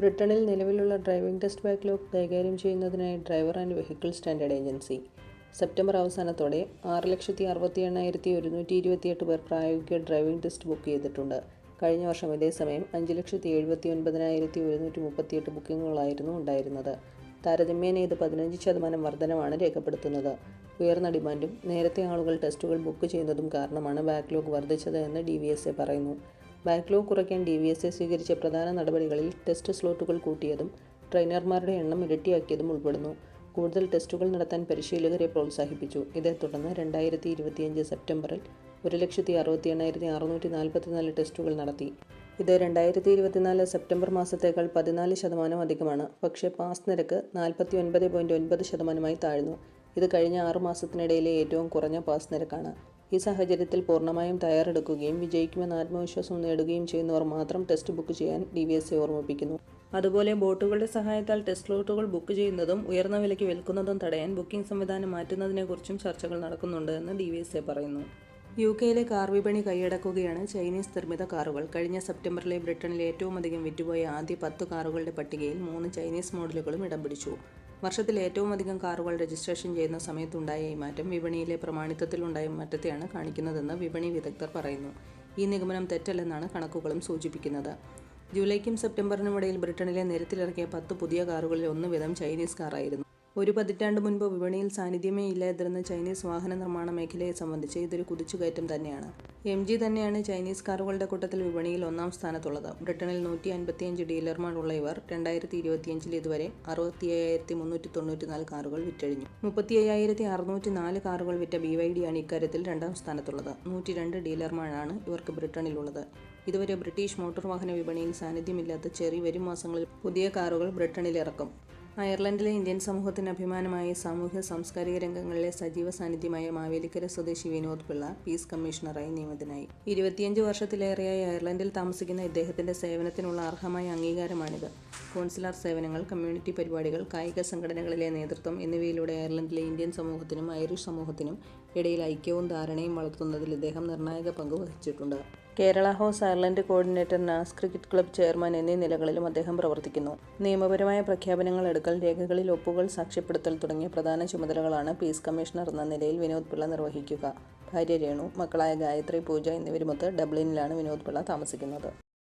ബ്രിട്ടനിൽ നിലവിലുള്ള driving test backlog കൈകാര്യം ചെയ്യുന്നതിനായി driver and vehicle standard agency. September അവസാനത്തോടെ ആറ് ലക്ഷത്തി അറുപത്തി എണ്ണായിരത്തി ഒരുന്നൂറ്റി ഇരുപത്തിയെട്ട് പേർ പ്രായോഗിക ഡ്രൈവിംഗ് ടെസ്റ്റ് ബുക്ക് ചെയ്തിട്ടുണ്ട്. കഴിഞ്ഞ വർഷം ഇതേ സമയം അഞ്ച് ലക്ഷത്തി എഴുപത്തി ഒൻപതിനായിരത്തി ഒരുന്നൂറ്റി മുപ്പത്തിയെട്ട് ബുക്കിങ്ങുകളായിരുന്നു ഉണ്ടായിരുന്നത്. താരതമ്യേന ഇത് പതിനഞ്ച് ശതമാനം വർധനമാണ് രേഖപ്പെടുത്തുന്നത്. ഉയർന്ന ഡിമാൻഡും നേരത്തെ ആളുകൾ ടെസ്റ്റുകൾ ബുക്ക് ചെയ്യുന്നതും കാരണമാണ് ബാക്ക്ലോഗ് വർദ്ധിച്ചത് എന്ന് ഡി പറയുന്നു. ബാക്ക്ലോഗ് കുറയ്ക്കാൻ ഡി വി എസ് എ സ്വീകരിച്ച പ്രധാന നടപടികളിൽ ടെസ്റ്റ് സ്ലോട്ടുകൾ കൂട്ടിയതും ട്രെയിനർമാരുടെ എണ്ണം ഇരട്ടിയാക്കിയതും ഉൾപ്പെടുന്നു. കൂടുതൽ ടെസ്റ്റുകൾ നടത്താൻ പരിശീലകരെ പ്രോത്സാഹിപ്പിച്ചു. ഇതേ തുടർന്ന് രണ്ടായിരത്തി ഇരുപത്തിയഞ്ച് സെപ്റ്റംബറിൽ ഒരു ലക്ഷത്തി അറുപത്തി എണ്ണായിരത്തി അറുന്നൂറ്റി നാൽപ്പത്തിനാല് ടെസ്റ്റുകൾ നടത്തി. ഇത് രണ്ടായിരത്തി ഇരുപത്തിനാല് സെപ്റ്റംബർ മാസത്തേക്കാൾ പതിനാല് ശതമാനം അധികമാണ്. പക്ഷേ പാസ് നിരക്ക് നാൽപ്പത്തി ഒൻപത് പോയിന്റ് ഒൻപത് ശതമാനമായി താഴ്ന്നു. ഇത് കഴിഞ്ഞ ആറ് മാസത്തിനിടയിലെ ഏറ്റവും കുറഞ്ഞ പാസ് നിരക്കാണ്. ഈ സാഹചര്യത്തിൽ പൂർണമായും തയ്യാറെടുക്കുകയും വിജയിക്കുമെന്ന് ആത്മവിശ്വാസം നേടുകയും ചെയ്യുന്നവർ മാത്രം ടെസ്റ്റ് ബുക്ക് ചെയ്യാൻ ഡി വി എസ് ഓർമ്മിപ്പിക്കുന്നു. അതുപോലെ ബോട്ടുകളുടെ സഹായത്താൽ ടെസ്റ്റ് സ്ലോട്ടുകൾ ബുക്ക് ചെയ്യുന്നതും ഉയർന്ന വിലയ്ക്ക് വിൽക്കുന്നതും തടയാൻ ബുക്കിംഗ് സംവിധാനം മാറ്റുന്നതിനെക്കുറിച്ചും ചർച്ചകൾ നടക്കുന്നുണ്ട് എന്ന് ഡി പറയുന്നു. യു കെയിലെ കാർ വിപണി കൈയടക്കുകയാണ് ചൈനീസ് നിർമ്മിത കാറുകൾ. കഴിഞ്ഞ സെപ്റ്റംബറിലെ ബ്രിട്ടനിൽ ഏറ്റവും അധികം വിറ്റുപോയ ആദ്യ പത്ത് കാറുകളുടെ പട്ടികയിൽ മൂന്ന് ചൈനീസ് മോഡലുകളും ഇടം പിടിച്ചു. വർഷത്തിൽ ഏറ്റവും അധികം കാറുകൾ രജിസ്ട്രേഷൻ ചെയ്യുന്ന സമയത്തുണ്ടായ ഈ മാറ്റം വിപണിയിലെ പ്രമാണിത്വത്തിലുണ്ടായ മാറ്റത്തെയാണ് കാണിക്കുന്നതെന്ന് വിപണി വിദഗ്ധർ പറയുന്നു. ഈ നിഗമനം തെറ്റല്ലെന്നാണ് കണക്കുകളും സൂചിപ്പിക്കുന്നത്. ജൂലൈക്കും സെപ്റ്റംബറിനും ഇടയിൽ ബ്രിട്ടനിലെ നിരത്തിലിറക്കിയ പത്ത് പുതിയ കാറുകളിൽ ഒന്ന് വീതം ചൈനീസ് കാറായിരുന്നു. ഒരു പതിറ്റാണ്ട് മുൻപ് വിപണിയിൽ സാന്നിധ്യമേ ഇല്ലാതിരുന്ന ചൈനീസ് വാഹന നിർമ്മാണ മേഖലയെ സംബന്ധിച്ച് ഇതൊരു കുതിച്ചുകയറ്റം തന്നെയാണ്. എം ജി തന്നെയാണ് ചൈനീസ് കാറുകളുടെ കൂട്ടത്തിൽ വിപണിയിൽ ഒന്നാം സ്ഥാനത്തുള്ളത്. ബ്രിട്ടനിൽ നൂറ്റി അൻപത്തിയഞ്ച് ഡീലർമാരുള്ള ഇവർ രണ്ടായിരത്തി ഇരുപത്തിയഞ്ചിൽ ഇതുവരെ അറുപത്തി അയ്യായിരത്തി മുന്നൂറ്റി തൊണ്ണൂറ്റി നാല് കാറുകൾ വിറ്റഴിഞ്ഞു. മുപ്പത്തി അയ്യായിരത്തി അറുന്നൂറ്റി നാല് കാറുകൾ വിറ്റ ബി വൈ ഡി ആണ് ഇക്കാര്യത്തിൽ രണ്ടാം സ്ഥാനത്തുള്ളത്. നൂറ്റി രണ്ട് ഡീലർമാരാണ് ഇവർക്ക് ബ്രിട്ടനിലുള്ളത്. ഇതുവരെ ബ്രിട്ടീഷ് മോട്ടോർ വാഹന വിപണിയിൽ സാന്നിധ്യമില്ലാത്ത ചെറിയ വരും മാസങ്ങളിൽ പുതിയ കാറുകൾ ബ്രിട്ടനിൽ ഇറക്കും. അയർലൻഡിലെ ഇന്ത്യൻ സമൂഹത്തിന് അഭിമാനമായ സാമൂഹ്യ സാംസ്കാരിക രംഗങ്ങളിലെ സജീവ സാന്നിധ്യമായ മാവേലിക്കര സ്വദേശി വിനോദ് പിള്ള പീസ് കമ്മീഷണറായി നിയമിതനായി. ഇരുപത്തിയഞ്ച് വർഷത്തിലേറെയായി അയർലൻഡിൽ താമസിക്കുന്ന ഇദ്ദേഹത്തിന്റെ സേവനത്തിനുള്ള അർഹമായ അംഗീകാരമാണിത്. കോൺസുലാർ സേവനങ്ങൾ കമ്മ്യൂണിറ്റി പരിപാടികൾ കായിക സംഘടനകളിലെ നേതൃത്വം എന്നിവയിലൂടെ അയർലൻഡിലെ ഇന്ത്യൻ സമൂഹത്തിനും ഐറിഷ് സമൂഹത്തിനും ഇടയിൽ ഐക്യവും ധാരണയും വളർത്തുന്നതിൽ ഇദ്ദേഹം നിർണായക പങ്ക് വഹിച്ചിട്ടുണ്ട്. Kerala house Ireland coordinator Naas cricket club chairman എന്നീ നിലകളിലും അദ്ദേഹം പ്രവർത്തിക്കുന്നു. നിയമപരമായ പ്രഖ്യാപനങ്ങൾ എടുക്കൽ രേഖകളിൽ ഒപ്പുകൾ സാക്ഷ്യപ്പെടുത്തൽ തുടങ്ങിയ പ്രധാന ചുമതലകളാണ് പീസ് കമ്മീഷണർ എന്ന നിലയിൽ വിനോദ് പിള്ള നിർവഹിക്കുക. ഭാര്യ രേണു മക്കളായ ഗായത്രി പൂജ എന്നിവരുമൊത്ത് ഡബ്ലിനിലാണ് വിനോദ് പിള്ള താമസിക്കുന്നത്.